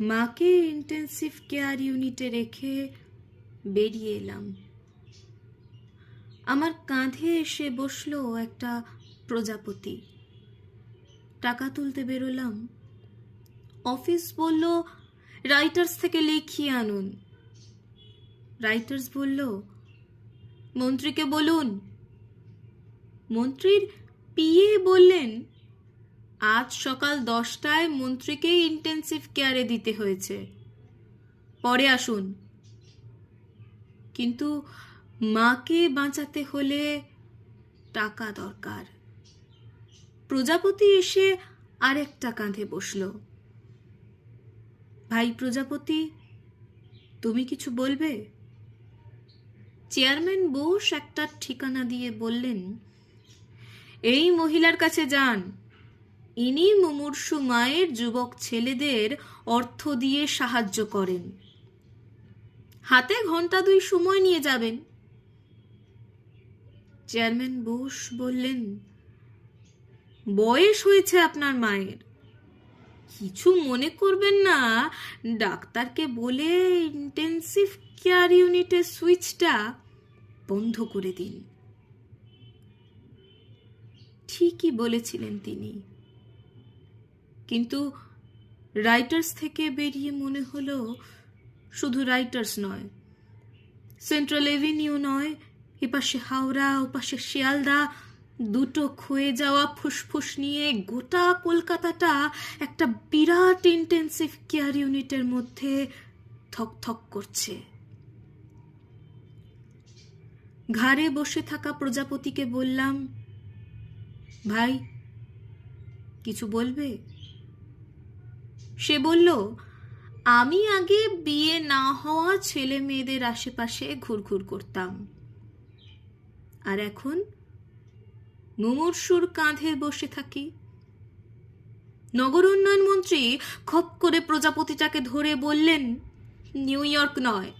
মাকে intensive care ইউনিটে রেখে বেরিয়ে এলাম। আমার কাঁধে এসে বসল একটা প্রজাপতি। টাকা তুলতে বেরোলাম। অফিস বলল রাইটার্স থেকে লিখিয়ে আনুন। রাইটার্স বলল, মন্ত্রীকে বলুন। মন্ত্রীর পিএ বললেন আজ সকাল দশটায় মন্ত্রীকে ইন্টেন্সিভ কেয়ারে দিতে হয়েছে। পরে আসুন। কিন্তু মাকে বাঁচাতে হলে টাকা দরকার। প্রজাপতি এসে আরেকটা কাঁধে বসল। ভাই প্রজাপতি, তুমি কিছু বলবে? চেয়ারম্যান বোস একটা ঠিকানা দিয়ে বললেন, এই মহিলার কাছে যান। ইনি মুমূর্ষু মায়ের যুবক ছেলেদের অর্থ দিয়ে সাহায্য করেন। হাতে ঘণ্টা দুই সময় নিয়ে যাবেন। চেয়ারম্যান বোস বললেন, বয়স হয়েছে আপনার মায়ের। কিছু মনে করবেন না। ডাক্তারকে বলে ইন্টেন্সিভ কেয়ার ইউনিটের সুইচটা বন্ধ করে দিন। ঠিকই বলেছিলেন তিনি। কিন্তু রাইটার্স থেকে বেরিয়ে মনে হলো শুধু রাইটার্স নয়। সেন্ট্রাল এভিনিউ নয়, এপাশে হাওড়া, ওপাশে শিয়ালদা, দুটো ক্ষয়ে যাওয়া ফুসফুস নিয়ে গোটা কলকাতাটা একটা বিরাট ইন্টেন্সিভ কেয়ার ইউনিটের মধ্যে থকথক করছে। ঘাড়ে বসে থাকা প্রজাপতিকে বললাম, ভাই, কিছু বলবে? সে বলল, আমি আগে বিয়ে না হওয়া ছেলে মেয়েদের আশেপাশে ঘুরঘুর করতাম। আর এখন মুমূর্ষুর কাঁধে বসে থাকি। নগর উন্নয়ন মন্ত্রী খপ করে প্রজাপতিটাকে ধরে বললেন, নিউ ইয়র্ক নয়,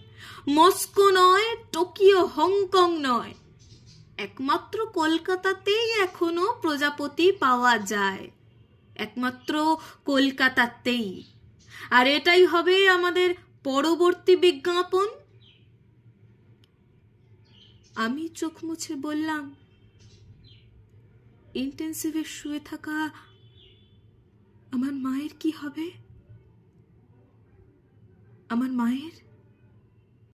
মস্কো নয়, টোকিও, হংকং নয়। একমাত্র কলকাতাতেই এখনও প্রজাপতি পাওয়া যায়। একমাত্র কলকাতাতেই। আর এটাই হবে আমাদের পরবর্তী বিজ্ঞাপন। আমি চোখ মুছে বললাম ইন্টেন্সিভে শুয়ে থাকা আমার মায়ের কি হবে? আমার মায়ের